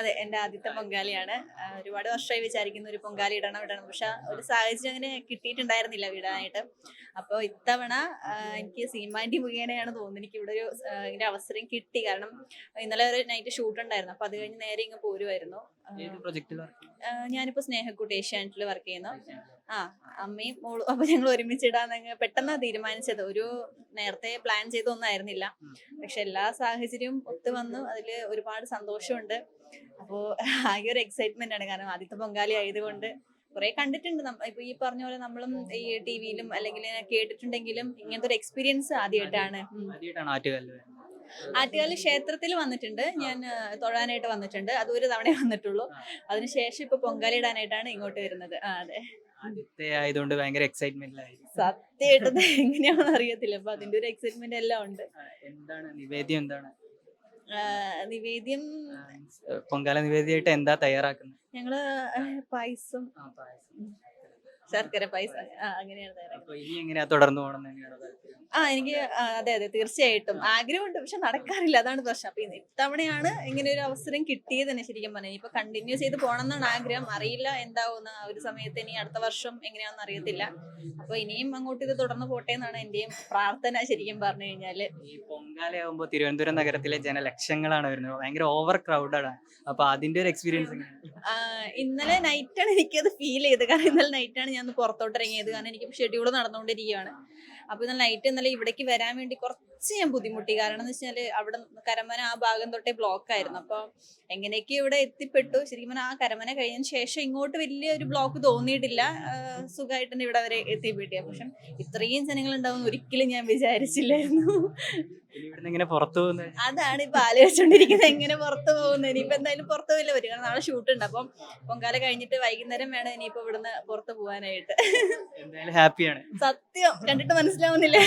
അതെ എന്റെ ആദ്യത്തെ പൊങ്കാലിയാണ്. ഒരുപാട് വർഷമായി വിചാരിക്കുന്ന ഒരു പൊങ്കാലി ഇടണം ഇടണം. പക്ഷെ ഒരു സാഹചര്യം അങ്ങനെ കിട്ടിയിട്ടുണ്ടായിരുന്നില്ല വിടാനായിട്ട്. അപ്പോൾ ഇത്തവണ എനിക്ക് സീമാന്റി മുഖേനയാണ് തോന്നുന്നത്. എനിക്ക് ഇവിടെ ഒരു ഇതിന്റെ അവസരം കിട്ടി. കാരണം ഇന്നലെ ഒരു നൈറ്റ് ഷൂട്ട് ഉണ്ടായിരുന്നു. അപ്പൊ അത് കഴിഞ്ഞ് നേരെ ഇങ്ങ് പോരുമായിരുന്നു. ഞാനിപ്പോ സ്നേഹക്കൂട്ട് ഏഷ്യാനെറ്റിൽ വർക്ക് ചെയ്യുന്നു. ആ അമ്മയും മോളും അപ്പൊ ഞങ്ങൾ ഒരുമിച്ച് ഇടാന്ന് പെട്ടെന്നാ തീരുമാനിച്ചത്. ഒരു നേരത്തെ പ്ലാൻ ചെയ്തൊന്നായിരുന്നില്ല. പക്ഷെ എല്ലാ സാഹചര്യവും ഒത്തു വന്നു. അതിൽ ഒരുപാട് സന്തോഷമുണ്ട്. അപ്പോൾ ആകെ ഒരു എക്സൈറ്റ്മെന്റ് ആണ്. കാരണം ആദ്യത്തെ പൊങ്കാലി ആയതുകൊണ്ട് കുറെ കണ്ടിട്ടുണ്ട്. ഇപ്പൊ ഈ പറഞ്ഞ പോലെ നമ്മളും ഈ ടി വിയിലും അല്ലെങ്കിൽ കേട്ടിട്ടുണ്ടെങ്കിലും ഇങ്ങനത്തെ ഒരു എക്സ്പീരിയൻസ് ആദ്യമായിട്ടാണ്. ആറ്റുകാൽ ക്ഷേത്രത്തിൽ വന്നിട്ടുണ്ട്. ഞാൻ തൊഴാനായിട്ട് വന്നിട്ടുണ്ട്. അത് ഒരു തവണ വന്നിട്ടുള്ളൂ. അതിനുശേഷം ഇപ്പൊ പൊങ്കാലിടാനായിട്ടാണ് ഇങ്ങോട്ട് വരുന്നത്. ആ അതെ. ആദ്യത്തെ ആയതുകൊണ്ട് ഭയങ്കര എക്സൈറ്റ്മെന്റ് സത്യമായിട്ട് എങ്ങനെയാണെന്ന് അറിയത്തില്ല. അപ്പൊ അതിന്റെ ഒരു എക്സൈറ്റ്മെന്റ് എല്ലാം ഉണ്ട്. എന്താണ് നിവേദ്യം എന്താണ്? നിവേദ്യം പൊങ്കാല നിവേദ്യമായിട്ട് എന്താ തയ്യാറാക്കുന്നത്? ഞങ്ങൾ പായസം. ശർക്കര പായസം. അങ്ങനെയാണ് തയ്യാറാക്കുന്നത്. ഇനി എങ്ങനെയാ തുടർന്നു പോകണം തന്നെയാണോ? ആ എനിക്ക് അതെ അതെ തീർച്ചയായിട്ടും. ആഗ്രഹമുണ്ട് പക്ഷെ നടക്കാറില്ല. അതാണ് പ്രശ്നം. അപ്പൊ ഇത് ഇത്തവണയാണ് ഇങ്ങനെ ഒരു അവസരം കിട്ടിയത് തന്നെ ശരിക്കും പറഞ്ഞാൽ ഇപ്പൊ കണ്ടിന്യൂ ചെയ്ത് പോകണം എന്നാണ് ആഗ്രഹം. അറിയില്ല എന്താവുന്ന ആ ഒരു സമയത്ത് ഇനി അടുത്ത വർഷം എങ്ങനെയാണെന്ന് അറിയത്തില്ല. അപ്പൊ ഇനിയും അങ്ങോട്ട് ഇത് തുടർന്ന് പോട്ടെ എന്നാണ് എന്റെയും പ്രാർത്ഥന ശരിക്കും പറഞ്ഞു കഴിഞ്ഞാൽ. ഈ പൊങ്കാലയാകുമ്പോ തിരുവനന്തപുരം നഗരത്തിലെ ജനലക്ഷങ്ങളാണ് വരുന്നത്. ഭയങ്കര ഓവർ ക്രൗഡഡ് ആണ്. അപ്പൊ അതിന്റെ ഒരു എക്സ്പീരിയൻസ് ഇന്നലെ നൈറ്റാണ് എനിക്കത് ഫീൽ ചെയ്തത്. കാരണം ഇന്നലെ നൈറ്റാണ് ഞാൻ പുറത്തോട്ട് ഇറങ്ങിയത്. കാരണം എനിക്ക് ഷെഡ്യൂൾ നടന്നുകൊണ്ടിരിക്കുകയാണ്. അപ്പൊ ഇന്നലെ നൈറ്റ് ഇന്നലെ ഇവിടേക്ക് വരാൻ വേണ്ടി കുറച്ച് ഞാൻ ബുദ്ധിമുട്ടി. കാരണം എന്ന് വെച്ചാൽ അവിടെ കരമന ആ ഭാഗം തൊട്ടേ ബ്ലോക്ക് ആയിരുന്നു. അപ്പൊ എങ്ങനെയൊക്കെ ഇവിടെ എത്തിപ്പെട്ടു. ശരിക്കും ആ കരമന കഴിഞ്ഞതിന് ശേഷം ഇങ്ങോട്ട് വലിയ ഒരു ബ്ലോക്ക് തോന്നിയിട്ടില്ല സുഖമായിട്ട് തന്നെ ഇവിടെ വരെ എത്തിപ്പെട്ടിയ പക്ഷെ ഇത്രയും ജനങ്ങൾ ഉണ്ടാവും ഒരിക്കലും ഞാൻ വിചാരിച്ചില്ലായിരുന്നു. ഇങ്ങനെ പുറത്തു അതാണ് ഇപ്പൊ ആലോചിച്ചോണ്ടിരിക്കുന്നത് എങ്ങനെ പുറത്തു പോകുന്നത് ഇനിയിപ്പോ എന്തായാലും പുറത്തു പോയില്ല വരും. കാരണം നാളെ ഷൂട്ട് ഉണ്ട്. അപ്പം പൊങ്കാല കഴിഞ്ഞിട്ട് വൈകുന്നേരം വേണം ഇനിയിപ്പോ ഇവിടുന്ന് പുറത്തു പോകാനായിട്ട് എന്തായാലും ഹാപ്പിയാണ് സത്യം. കണ്ടിട്ട് മനസ്സിലാവുന്നില്ല.